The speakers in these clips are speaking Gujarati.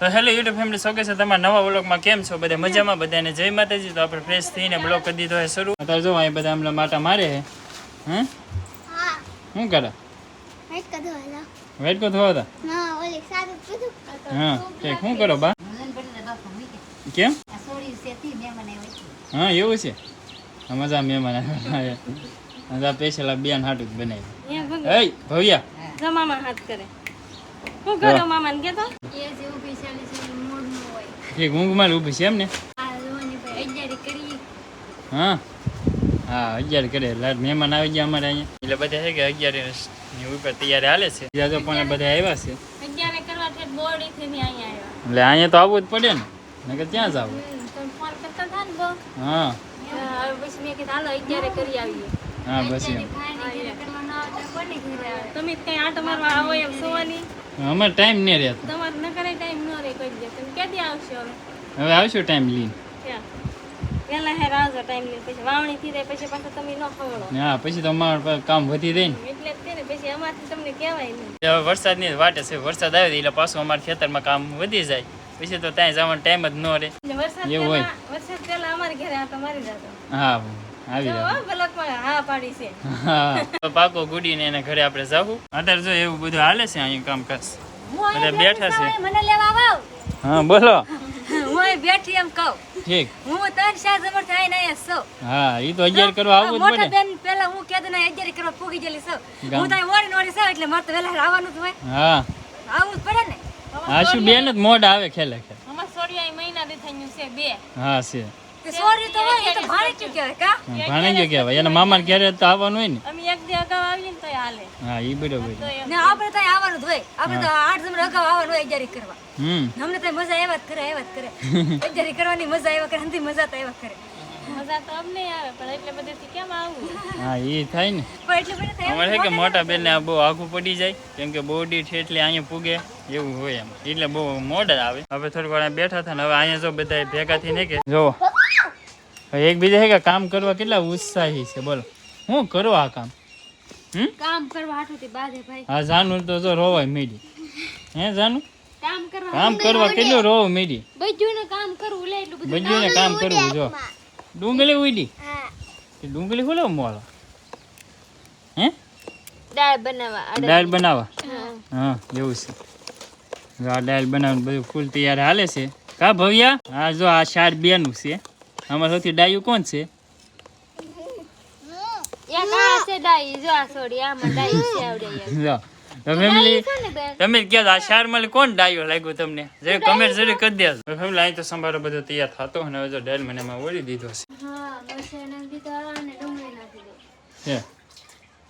તો હેલો યુટ્યુબ ફેમિલી શોકે છે તમારા નવા વ્લોગમાં. કેમ છો બધા? મજામાં બધાને? જય માતાજી. તો આપણે ફ્રેશ થઈને બ્લોગ કરી દીધો છે શરૂ. અત્યારે જો અહીં બધા હમણાં માટા મારે હે? શું કરે? વેટ કો થવા હતા હા તે શું કરો બા? કેમ? હા એવું છે. મજા મહેમાન આવ્યા મજા આ બેન હાટું જ બનાવ્યું એ ભવ્યા. મામા હાથ કરે. શું કરો મામા કેતો એ જેવું પૈસાની છે મૂડનું હોય એક ઊંઘમાં ઊભી છે એમ ને? હા હા? અગિયાર કરે. એટલે મહેમાન આવી ગયા અમારે અહીંયા. એટલે બધા છે કે અગિયારની ઉપર તૈયારી હાલે છે? બીજા તો પણ બધા આવ્યા છે. એટલે અહીંયા તો આવવું જ પડે ને. નકર ત્યાં જ આવું. હા. હા બસ એમ. ખાઈને ઘરે કરવા ના આવે તો કોની ઘરે આવે? તમે જ કઈ આટો મારવા આવો એમ સોવાની? અમારે ટાઈમ નહીં રહેતો તમારે ન કરે ટાઈમ ન રે કોઈ દે તમે ક્યાંથી આવશો હવે. હવે આવશું ટાઈમ લઈને. પેલા હે રાજો ટાઈમ લઈને પછી વાવણી થઈ જાય પછી પાછા તમે ન ખવડો. હા પછી તો કામ વધી જાય ને. એટલે જ ને પછી અમારથી તમને કહેવાય નહીં. હવે વરસાદની વાટે છે વરસાદ આવે એટલે પાછું અમારા ખેતરમાં કામ વધી જાય. પછી તો ત્યાં જવાનો ટાઈમ જ ન રહે. એવું હોય. વરસાદ પહેલા અમારે ઘરે આટો મારી જતો હા આવી. હા પાકો ગુડીને એને ઘરે આપણે જાવું અત્યારે જો એવું બધું હાલે છે અહીંયા કામકાજ. બધા બેઠા છે મને લેવા આવ. હા બોલો. હું બેઠી એમ કહું. ઠીક. હું ત્રણ ચાર જમર થાય ને સૌ હા ઈ તો અગિયાર કરવા આવું જ મોટા પડે. બેન પેલા હું કહેતો ને અગિયાર કરવા પૂગી ગયેલી સૌ હું તાય ઓરી નોરી સૌ એટલે મારે તો વહેલા આવવાનું જ હોય. હા. આવું જ પડે ને. હા શું બેન જ મોડ આવે ખેલે ખેલે. અમાર સોડિયા મહિના દે થઈ ગયું છે બે. હા છે. સોરી તો હોય એ તો ચૂક કહેવાય કા? ભાણેજો કહેવાય. એના મામાને ઘરે તો આવવાનું હોય ને. અમે એક દી અગાઉ આવીએ ને તો હાલે. હા એ બરોબર ને આપણે તો આવવાનું જ હોય. આપણે તો આઠ જમર અગાઉ આવવાનું હોય અગિયારી કરવા. હમ. અમને તો મજા એવા જ કરે એવા જ કરે. અગિયારી કરવાની મજા એવા કરે અંતિમ મજા તો એવા કરે. મજા તો અમને આવે પણ એટલે બધેથી કેમ આવવું હા એ થાય ને. પણ એટલે બધે અમારે કે મોટા બેનને આ બહુ આઘું પડી જાય કેમ કે બોડી છે એટલે અહીંયા પૂગે એવું હોય એમ. એટલે બહુ મોડ આવે. હવે થોડીક વાર અહીંયા બેઠા હતા ને હવે અહીંયા જો બધા ભેગા થઈને કે જો એકબીજા છે કે કામ કરવા કેટલા ઉત્સાહી છે બોલો. હું કરો આ કામ? હમ? કામ કરવા હાટુથી બાધે ભાઈ. હા જાનું તો જો રોવાય મીડી. હે જાનું? કામ કરવા કામ કરવા કેટલું રોવ મીડી? બધું કામ કરવું લે એટલું બધું બધું કામ કરવું જો. ડુંગળી ઉડી? હા. ડુંગળી ખોલો મોળો? હે? દાળ બનાવવા દાળ બનાવવા? હા. એવું છે. જો આ દાળ બનાવવાનું બધું ફૂલ તૈયાર હાલે છે. કા ભવ્યા? હા જો આ શાર બેનું છે. આમાં સૌથી ડાયું કોણ છે? તમે કહો આ શાર કોણ ડાયો લાગ્યો તમને? જે કમેન્ટ જરી કરી દેજો. ફેમિલી અહીં તો સંભારો બધો તૈયાર થતો અને હવે જો મને એમાં ઓળી દીધો છે.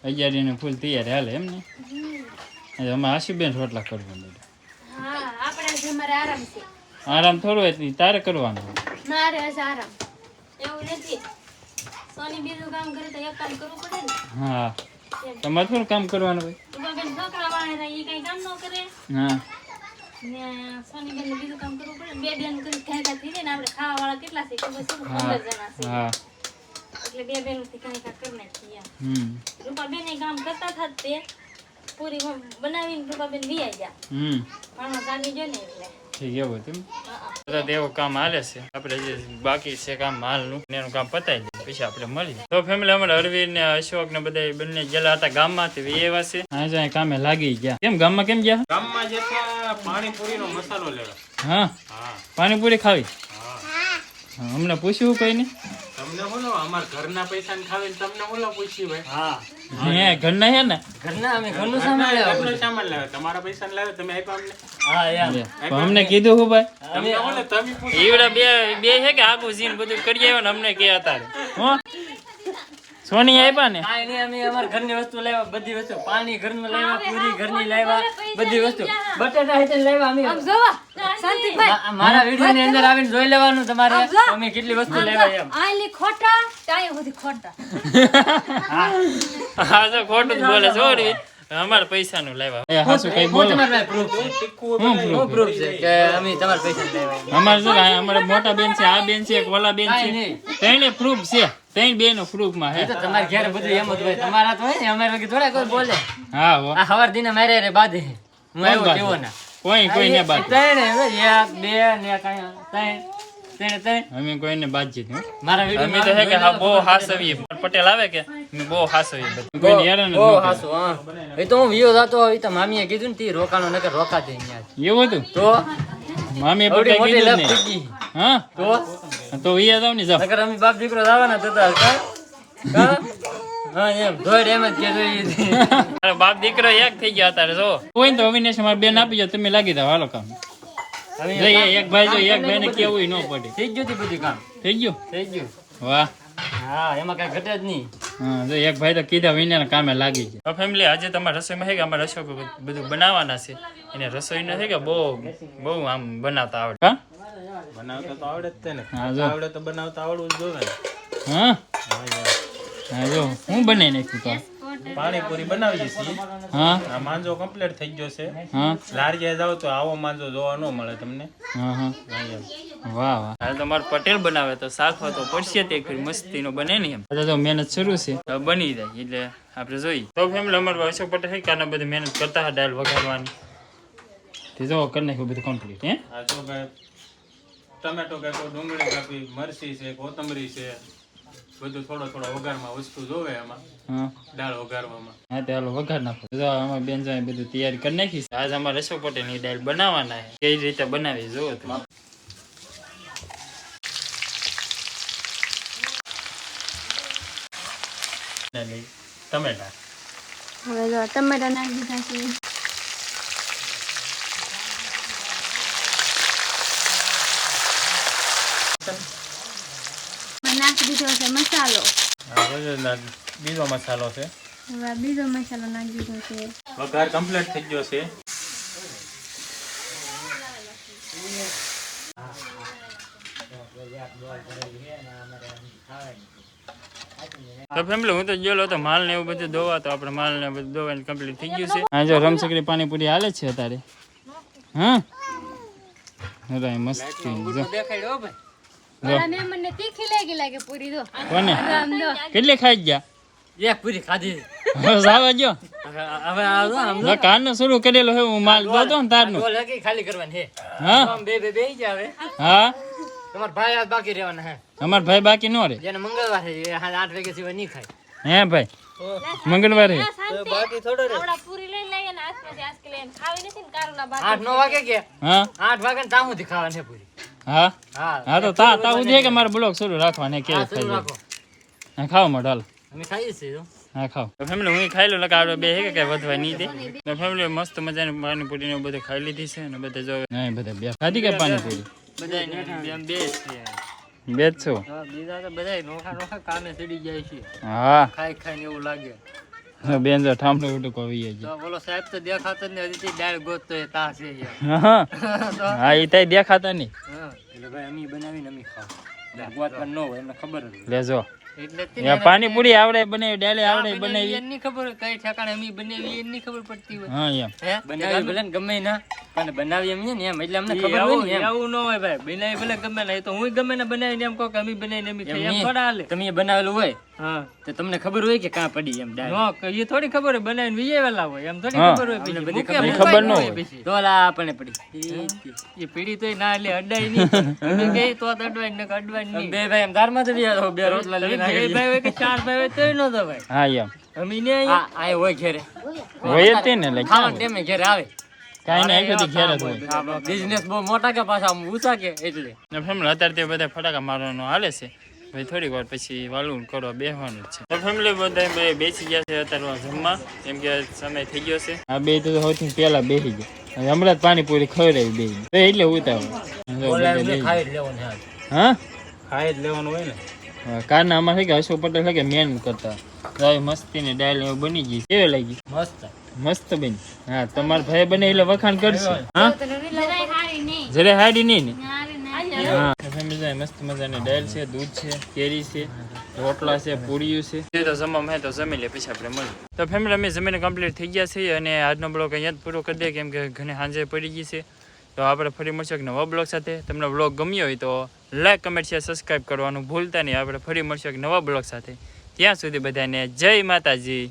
અગિયારીને ફૂલ તૈયાર હાલે એમ ને? આશુબેન રોટલા કરવા બધા આરામ થોડું તારે કરવાનું મારે આરામ. એવું નથી. સોની બીજું કામ કરે તો એક કામ કરવું પડે ને. હા. તમારે શું કામ કરવાનું હોય? છોકરા વાળે એ કઈ કામ ન કરે. હા. સોની બેન બીજું કામ કરવું પડે બે બેન ભેગા થઈ જાય ને આપણે ખાવા વાળા કેટલા છે ખબર છે પંદર જણા છે. એટલે બે બેનથી કઈ કાંઈ કરી નાખીએ એમ. બેન એ કામ કરતા હતા તે. પૂરી બનાવીને રૂપાબેન વી આવી ગયા. હમ. માણસ આવી ને એટલે. ઠીક એવું તેમ હા, તરત એવું કામ હાલે છે. આપણે જે બાકી છે કામ હાલનું ને એનું કામ પતાવી દઈએ પછી આપણે મળીએ. તો ફેમિલી અમારે અરવિંદ ને અશોક ને બધા બંને ગયેલા હતા ગામમાં તે એવા છે. હા કામે લાગી ગયા. કેમ ગામમાં કેમ ગયા? ગામમાં પાણીપુરી નો મસાલો લેવા. હા? પાણીપુરી ખાવી? અમને પૂછ્યું કઈ નહીં? તમને બોલો અમાર ઘરના પૈસા ને ખાવે તમને બોલો પૂછ્યું ભાઈ. હા. હે ઘરના હે ને? ઘરનું સામાન લાવે તમારા પૈસા લાવે તમે આપ્યા અમને. અમને કીધું હું ભાઈ? તમે બોલો તમે ઈવડા બે બે છે કે આગું જીન બધું કરી આવ્યો ને અમને કે હતા હો? સોની આપ્યા ને? કાંઈ નહીં, અમે અમારા ઘરની વસ્તુ લાવ્યા બધી વસ્તુ. પાણી ઘરનું લાવ્યા પૂરી ઘરની લાવ્યા બધી વસ્તુ. બટેટા હેઠળ લાવ્યા અમે. જોવા શાંતિભાઈ. મારા વીડિયો ની અંદર આવીને જોઈ લેવાનું તમારે. અમે કેટલી વસ્તુ લાવ્યા એમ. આલી ખોટા ત્યાં સુધી ખોટા. હા. તો ખોટું બોલે સોરી. અમારે પૈસા નું લાવ્યા. એ હાસુ કઈ બોલો? તમારા પાસે છે. હું કે અમે તમારા પૈસા લાવ્યા અમારે મોટા બેન છે આ બેન છે એક ઓલા બેન છે. તેને. પ્રૂફ છે. ત્રણ બેનો પ્રૂફમાં હે. તમારે ઘેર બધું એમ જ હોય. તમારા તો હોય ને અમારે થોડા કોઈ બોલે. હા હો. આ હવાર દિને મારે રે બાંધે. હું આવ્યો? કેવો ના? કોઈ ને બાદ ત્રણ હે, એક બે ને કાંઈ ત્રણ ત્રણ ત્રણ. અમે કોઈને બાતચીત હો. મારા અમે તો હે કે હા બહુ હાસવીએ. પટેલ આવે કે? અમે બહુ હાસવીએ બધા. કોઈને હેરાન જ ન બહુ કરે. હાસુ, હા. એ તો હું વિયો જાતો હોય તો મામીએ કીધું ને તી રોકાણો નકર રોકાતે અહીંયા જ. એવું હતું? તો મામીએ આવડી પટેલ મોટી કીધું જ લપ નહીં. થઈ ગઈ. હા? તો? તો ઈ જાવ ને જાવ. નકર અમે બાપ દીકરો જવાના જ હતા કા? કા? હા એમ. ધોઈડ એમ જ કહેતો ઈ. અરે બાપ દીકરો એક થઈ ગયા અત્યારે જો. કોઈ તો અવિનાશ મારા બેન આપી જાવ તમે લાગી જાવ હાલો કામ. હવે જો એ એક ભાઈ જો એક ભાઈને કેવું ન પડે. થઈ ગયું તી બધું કામ? થઈ ગયું? થઈ ગયું. વાહ. હા એમાં કઈ ઘટે જ નહીં. હા જો એક ભાઈ તો કીધા વિના કામે લાગી ગયા ફેમિલી આજે તમારે રસોઈમાં છે કે અમારે રસોઈ બધું બનાવવાના છે? એને રસોઈ ન છે કે બહુ બહુ આમ બનાવતા આવડે? હા? બનાવતા તો આવડે જ તે ને. આવડે તો બનાવતા આવડવું જ જોવે ને. હા? હા જો. હું બનાવી નાખ્યું તો? પાણીપુરી બનાવીએ છીએ. હા. આ માંજો કમ્પ્લીટ થઈ ગયો છે. હા. લારીએ જાવ તો આવો માંજો જોવા ન મળે તમને. હા હા. વાહ વાહ. હાલ તો મારો પટેલ બનાવે તો શાક તો પડશે તે કરી મસ્તીનો બને ને એમ. તો મહેનત શરૂ છે. તો બની જાય એટલે આપણે જોઈએ. તો ફેમિલી અમારો અશોક પટેલ કાને કારણ બધી મહેનત કરતા હતા દાળ વઘારવાની. તે જો કરી નાખ્યું બધું કમ્પ્લીટ હે? આ જો કાંઈ ટમેટો કાંઈ ડુંગળી કાપી મરચી છે કોથમરી છે. બધું થોડો થોડો વઘારમાં વસ્તુ જોવે એમાં દાળ વઘારવામાં. હા તે હાલો વઘાર નાખો. જો અમારે બેન જો બધું તૈયારી કરી નાખી છે. આજ અમારે અશોક પટેલની દાળ બનાવવાના છે. કઈ રીતે બનાવી જોવો તમે. ટમેટા. હવે જો ટમેટા નાખી દીધા છે. મેં નાખી દીધો છે મસાલો. બીજો મસાલો છે. હવે બીજો મસાલો નાખી દીધો છે. વઘાર કમ્પ્લીટ થઈ ગયો છે. તો ફેમિલી હું તો ગયેલો હતો માલ ને એવું બધું દોવા તો આપણે માલ ને બધું દોવાની કમ્પ્લીટ થઈ ગયું છે. હા જો રમસકડી પાણીપુરી હાલે છે અત્યારે. હા મસ્ત દેખાડ્યો ભાઈ. કેટલી ખાઈ ગયા? એક પૂરી ખાધી. હવે જો. હવે આ શરૂ કરેલો હે હું માલ દોતો ને તારનો. ડોલ ખાલી કરવાની હા? આમ બે બે જાવે હા? તમારા ભાઈ આજ બાકી રહેવાના હે અમાર ભાઈ બાકી નો રે? જેને મંગળવાર એ હાલ આઠ વાગ્યા સિવાય નહીં ખાય. હે ભાઈ? મંગળવારે? બાકી થોડો રે આપણા પૂરી લઈ લઈએ ને આસપાસ આસકે લઈને ખાવી નથી ને કારુના બાકી. हाँ। આઠ નવ વાગે કે? હા? આઠ વાગે ને ખાવાની પૂરી. હા? હા હા તો તા તા ઉજે કે મારે બ્લોગ શરૂ રાખવાને કે હા ખાઈ હા ખાવ મોઢ હાલો. અમે ખાઈએ છીએ હા ખાવ તો ફેમિલી હું ખાઈ લઉં લકા બે હે કે કઈ વધવા નહીં દે. તો ફેમિલી મસ્ત મજાની પાણીપુરી ને બધું ખાઈ લીધી છે ને બધે જોવે નહીં બધા બે. ખાધી કે પાણીપુરી? બધા બે છે. બે જ છો? બીજા તો બધા નોખા નોખા કામે ચડી જાય છે. હા. ખાઈ ખાઈને એવું લાગે. બેન જો ઠામડું ઉડું કોવી છે તો બોલો સાહેબ તો દેખાતો ને હજી દાળ ગોતતો એ તા છે હા હા. એ તઈ દેખાતા નહીં. એટલે ભાઈ અમે બનાવીને અમી ખાવ. ગોતવા ન હોય એમને ખબર જ લેજો. તે એ પાણીપુરી આવડે બનાવી ડાલે આવડે બને બનાવી. એની ખબર કઈ ઠેકાણે અમી બનાવી એની ખબર પડતી હોય. હા એમ. બનાવી ભલે ને ગમે ના પણ બનાવી એમ ને એમ એટલે અમને ખબર હોય ને એમ. એવું ન હોય ભાઈ. બનાવી ભલે ગમે ના એ તો હું ગમે ને બનાવીને એમ કહો કે અમી બનાવીને અમે એમ ખાઈ એમ. થોડા હાલે. તમે બનાવેલું હોય હા. તો તમને ખબર હોય કે કાં પડી એમ ડાયરેક્ટ? એ થોડી ખબર હોય બનાવીને વીએ વેલા હોય. એમ થોડી ખબર હોય પછી. બધી ખબર ખબર ન હોય. પછી. તો ઓલા આપણને પડી. એ પીડી તોય ના એટલે અડાય નહીં. કહીએ તો જ અડવાય ને અડવાય નહીં. બે ભાઈ એમ ધારમાં તો બી બે રોટલા લઈને બે ભાઈ હોય કે ચાર ભાઈ હોય તોય ન ભાઈ હા એમ. અમે ને આ આ હોય ઘરે. હોય તે ને એટલે ખાવા ટેમે ઘરે આવે. કાંઈ નહીં બધી ઘેર જ હોય. બિઝનેસ બહુ મોટા કે પાછા ઊંચા કે એટલે. ફેમિલી અત્યારે તે બધા ફટાકા મારવાનો હાલે છે. ભાઈ થોડીક વાર પછી વાલું કરવા બેસવાનું જ છે. ફેમિલી બધા બે બેસી ગયા છે અત્યારે જમવા. કેમ કે સમય થઈ ગયો છે. આ બે તો સૌથી પહેલા બેસી ગયા. હમણાં જ પાણીપુરી ખવડાવી બે તો એટલે ઉતાવળ. હા? ખાઈ જ લેવાનું હોય ને. કારના આમાં અશોક પટેલ કે મેન કરતા. રાય મસ્તી ને ડાયલ એવું બની ગઈ. કેવી લાગી? મસ્ત. મસ્ત બેન. હા તમારા ભાઈ બને એટલે વખાણ કરશે. હા? જરાય હારી નહીં. જરે હાડી નહીં ને. ફેમિલી જાય મસ્ત મજાની દાળ છે, દૂધ છે, કેરી છે, રોટલા છે પૂરીયું છે. તે તો જમવામાં હે તો જમી લે, પછી આપણે મળીએ. તો ફેમિલી અમે જમીને કમ્પ્લીટ થઈ ગયા છીએ અને આજનો બ્લોગ અહીંયા જ પૂરો કરી દે કેમ કે ઘણી સાંજે પડી ગઈ છે. તો આપણે ફરી મળશું એક નવા બ્લોગ સાથે. તમને બ્લોગ ગમ્યો હોય તો લાઈક કમેન્ટ શેર સબસ્ક્રાઈબ કરવાનું ભૂલતા નહીં. આપણે ફરી મળશું એક નવા બ્લોગ સાથે. ત્યાં સુધી બધાને જય માતાજી.